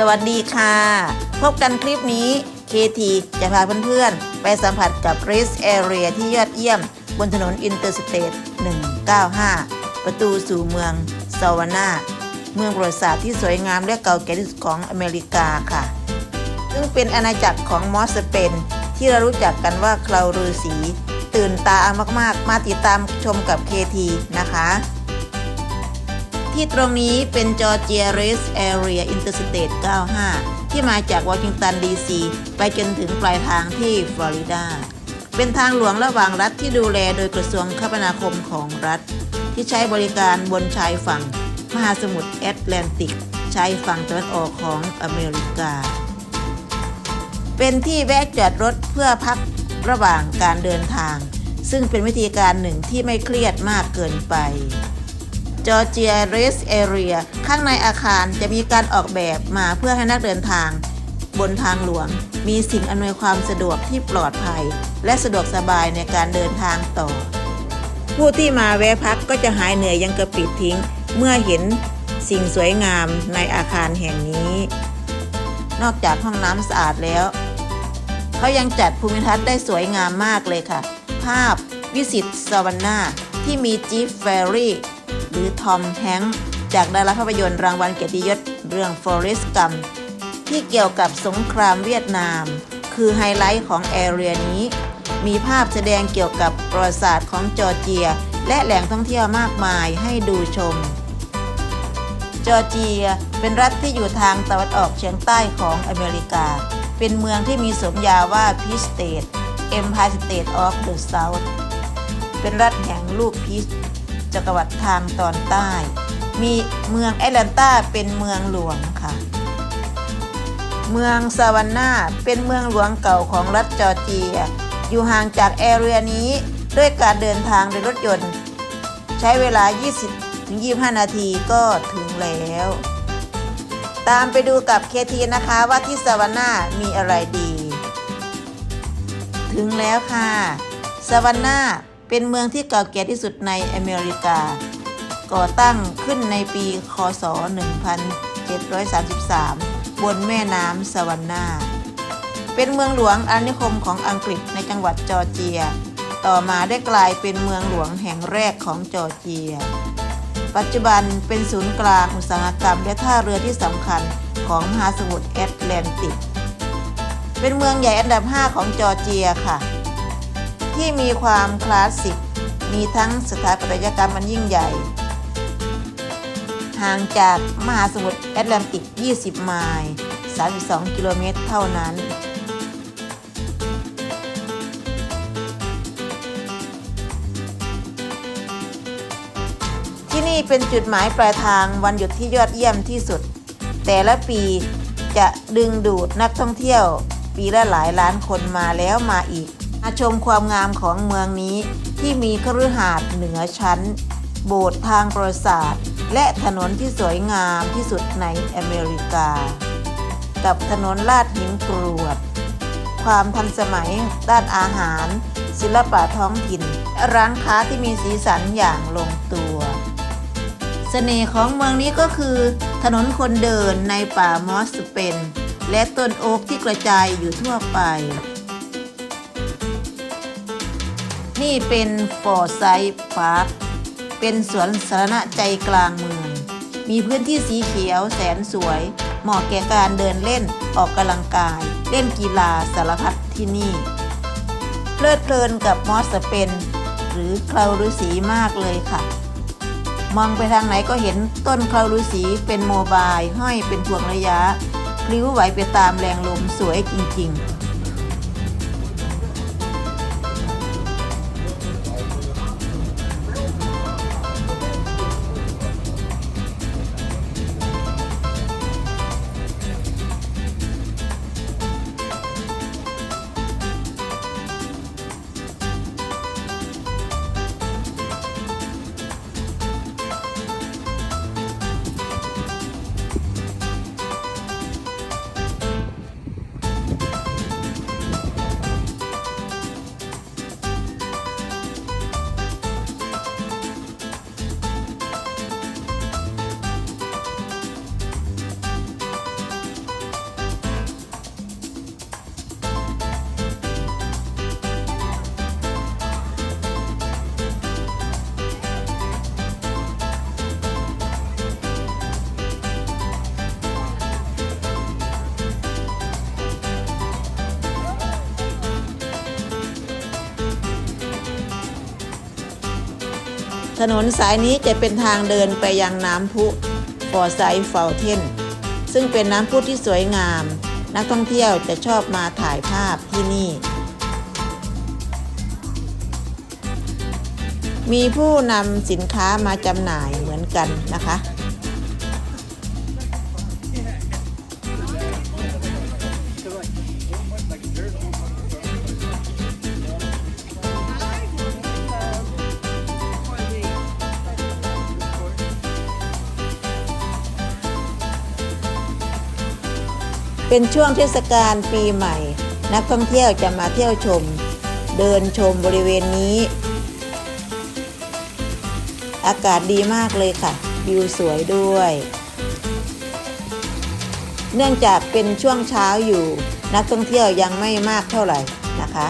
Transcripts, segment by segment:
สวัสดีค่ะ พบกันคลิปนี้เคทีจะพาเพื่อนๆ ไปสัมผัสกับ Race Area ที่ยอดเยี่ยม บนถนนอินเตอร์สเตท195 ประตูสู่เมืองซาวานาเมืองประวัติศาสตร์ที่สวยงามและเก่าแก่ที่สุดของอเมริกาค่ะ ซึ่งเป็นอาณาจักรของมอสสเปน ที่เรารู้จักกันว่าคลาวฤาษีตื่นตามากๆ มาติดตามชมกับ KT นะคะ ที่ตรงนี้เป็นจอร์เจียเรสแอเรียอินเตอร์สเตท95 ที่มาจากวอชิงตันดีซีไปจนถึงปลายทางที่ฟลอริดา เป็นทางหลวงระหว่างรัฐที่ดูแลโดยกระทรวงคมนาคมของรัฐ ที่ใช้บริการบนชายฝั่ง มหาสมุทรแอตแลนติกชายฝั่งตะวันออกของอเมริกา เป็นที่แวะจอดรถเพื่อพักระหว่างการเดินทาง ซึ่งเป็นวิธีการหนึ่งที่ไม่เครียดมากเกินไป จอร์เจียเรสเอเรียข้างในอาคารจะมีการออกแบบมาเพื่อให้นักเดินทาง บนทางหลวง มีสิ่งอำนวยความสะดวกที่ปลอดภัย และสะดวกสบายในการเดินทางต่อ ผู้ที่มาแวะพักก็จะหายเหนื่อยยังกระปิดทิ้ง เมื่อเห็นสิ่งสวยงามในอาคารแห่งนี้ นอกจากห้องน้ำสะอาดแล้วเขายังจัดภูมิทัศน์ได้สวยงามมากเลยค่ะ ภาพวิสิตสวรรณาที่มีจีฟแฟอรี่ หรือทอมแฮงค์จากดาราภาพยนตร์รางวัลเกียรติยศเรื่อง Forest Gump ที่เกี่ยวกับสงครามเวียดนาม คือไฮไลท์ของแอเรียนี้ มีภาพแสดงเกี่ยวกับประวัติศาสตร์ของจอร์เจีย และแหล่งท่องเที่ยวมากมายให้ดูชม จอร์เจียเป็นรัฐที่อยู่ทางตะวันออกเฉียงใต้ของอเมริกา เป็นเมืองที่มีสมญาว่าพีสเตท Empire State of the South เป็นรัฐแห่งลูกพีช จักรวรรดิทางตอนใต้ มีเมืองแอตแลนตาเป็นเมืองหลวงค่ะ เมืองซาวานนาเป็นเมืองหลวงเก่าของรัฐจอร์เจีย อยู่ห่างจากแอเรียนี้ด้วยการเดินทางโดยรถยนต์ ใช้เวลา 20-25 นาทีก็ถึงแล้ว ตามไปดูกับเคทีนะคะว่าที่ซาวาน่ามีอะไรดี ถึงแล้วค่ะซาวาน่า เป็นเมืองที่เก่าแก่ที่สุดในอเมริกา ก่อตั้งขึ้นในปี คศ 1733 บนแม่น้ำซาวาน่าเป็นเมืองหลวงอาณานิคมของอังกฤษในจังหวัดจอร์เจีย ต่อมาได้กลายเป็นเมืองหลวงแห่งแรกของจอร์เจีย ปัจจุบันเป็นศูนย์กลางอุตสาหกรรมและท่าเรือที่สำคัญของมหาสมุทรแอตแลนติก เป็นเมืองใหญ่อันดับ 5 ของจอร์เจียค่ะ ที่มีความคลาสสิก มีทั้งสถาปัตยกรรมมันยิ่งใหญ่ ห่างจากมหาสมุทรแอตแลนติก 20 ไมล์32 กิโลเมตรเท่านั้น ที่นี่เป็นจุดหมายปลายทางวันหยุดที่ยอดเยี่ยมที่สุด แต่ละปีจะดึงดูดนักท่องเที่ยว ปีละหลายล้านคนมาแล้วมาอีก มาชมความงามของเมืองนี้ที่มีคฤหาสน์เหนือชั้น โบสถ์ทางประวัติศาสตร์และถนนที่สวยงามที่สุดในอเมริกา กับถนนลาดหินกรวด ความทันสมัยด้านอาหาร ศิลปะท้องถิ่น ร้านค้าที่มีสีสันอย่างลงตัวเสน่ห์ของเมืองนี้ก็คือ ถนนคนเดินในป่ามอสสเปน และต้นโอ๊กที่กระจายอยู่ทั่วไป นี่เป็นฟอร์ไซด์พาร์คเป็นสวนสาธารณะใจกลางเมือง มีพื้นที่สีเขียวแสนสวย เหมาะแก่การเดินเล่นออกกำลังกาย เล่นกีฬาสารพัดที่นี่ เพลิดเพลินกับมอสสเปน หรือเคลาฤาษีมากเลยค่ะ มองไปทางไหนก็เห็นต้นเคลาฤาษีเป็นโมบายห้อยเป็นพวงระยะพลิ้วไหวไปตามแรงลมสวยจริงๆ ถนนสายนี้จะเป็นทางเดินไปยังน้ำพุฟอร์ไซด์เฟลเทนซึ่งเป็นน้ำพุที่สวยงาม นักท่องเที่ยวจะชอบมาถ่ายภาพที่นี่ มีผู้นำสินค้ามาจำหน่ายเหมือนกันนะคะ เป็นช่วงเทศกาลปีใหม่ นักท่องเที่ยวจะมาเที่ยวชม เดินชมบริเวณนี้ อากาศดีมากเลยค่ะ วิวสวยด้วย เนื่องจากเป็นช่วงเช้าอยู่ นักท่องเที่ยวยังไม่มากเท่าไหร่นะคะ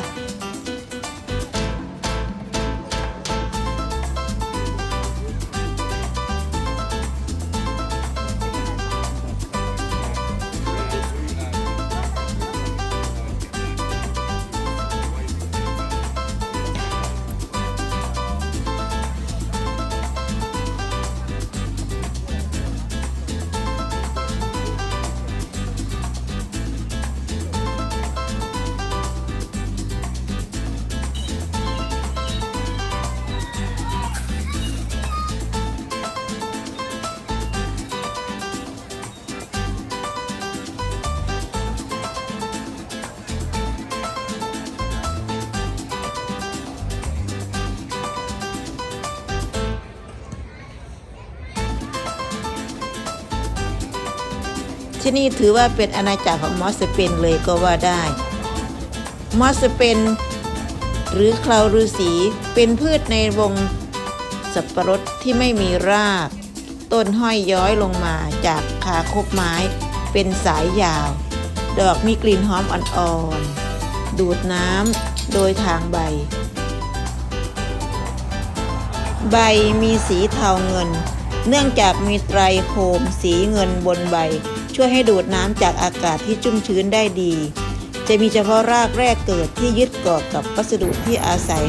ที่นี่ถือว่าเป็นอาณาจักรของมอสสเปนเลยก็ว่าได้ มอสสเปน หรือคลาวฤาษีเป็นพืชในวงสับปะรดที่ไม่มีราก ต้นห้อยย้อยลงมาจากคาคบไม้ เป็นสายยาว ดอกมีกลิ่นหอมอ่อนๆ ดูดน้ำโดยทางใบ ใบมีสีเทาเงิน เนื่องจากมีไตรโคมสีเงินบนใบ ช่วยให้ดูดน้ำจากอากาศที่ชุ่มชื้นได้ดี จะมีเฉพาะรากแรกเกิดที่ยึดเกาะกับวัสดุที่อาศัย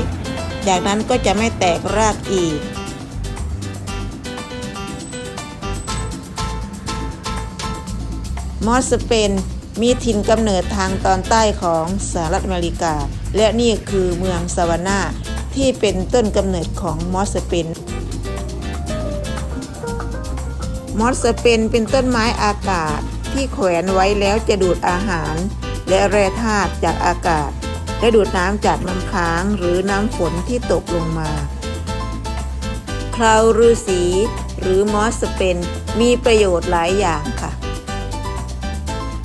จากนั้นก็จะไม่แตกรากอีกมอสสเปนมีถิ่นกำเนิดทางตอนใต้ของสหรัฐอเมริกา และนี่คือเมืองซาวานาที่เป็นต้นกำเนิดของมอสสเปน มอสสเปนเป็นต้นไม้อากาศที่แขวนไว้แล้วจะดูดอาหาร และแร่ธาตุจากอากาศ และดูดน้ำจากน้ำค้างหรือน้ำฝนที่ตกลงมาคราวฤาษีหรือมอสสเปนมีประโยชน์หลายอย่างค่ะ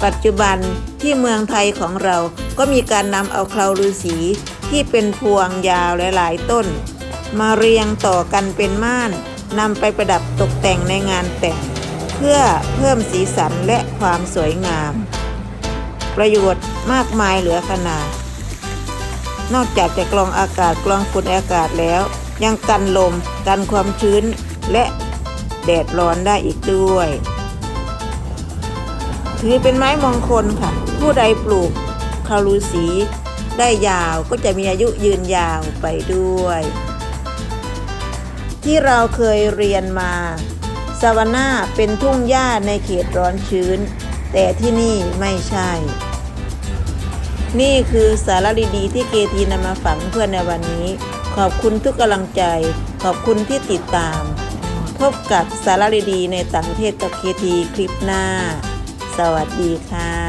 ปัจจุบันที่เมืองไทยของเราก็มีการนำเอาคราวฤาษีที่เป็นพวงยาวหลายๆต้น มาเรียงต่อกันเป็นม่าน นำไปประดับตกแต่งในงานแต่ง เพื่อเพิ่มสีสันและความสวยงาม ประโยชน์มากมายเหลือขนาด นอกจากจะกรองอากาศกรองฝุ่นอากาศแล้ว ยังกันลม กันความชื้นและแดดร้อนได้อีกด้วย ถือเป็นไม้มงคลค่ะ ผู้ใดปลูกคารูสีได้ยาวก็จะมีอายุยืนยาวไปด้วย ที่เราเคยเรียนมาซาวาน่าเป็นทุ่งหญ้าในเขตร้อนชื้น แต่ที่นี่ไม่ใช่ นี่คือสาระดีๆที่เกทีนำมาฝากเพื่อนในวันนี้ ขอบคุณทุกกำลังใจ ขอบคุณที่ติดตาม พบกับสาระดีๆในต่างประเทศกับเคทีคลิปหน้า สวัสดีค่ะ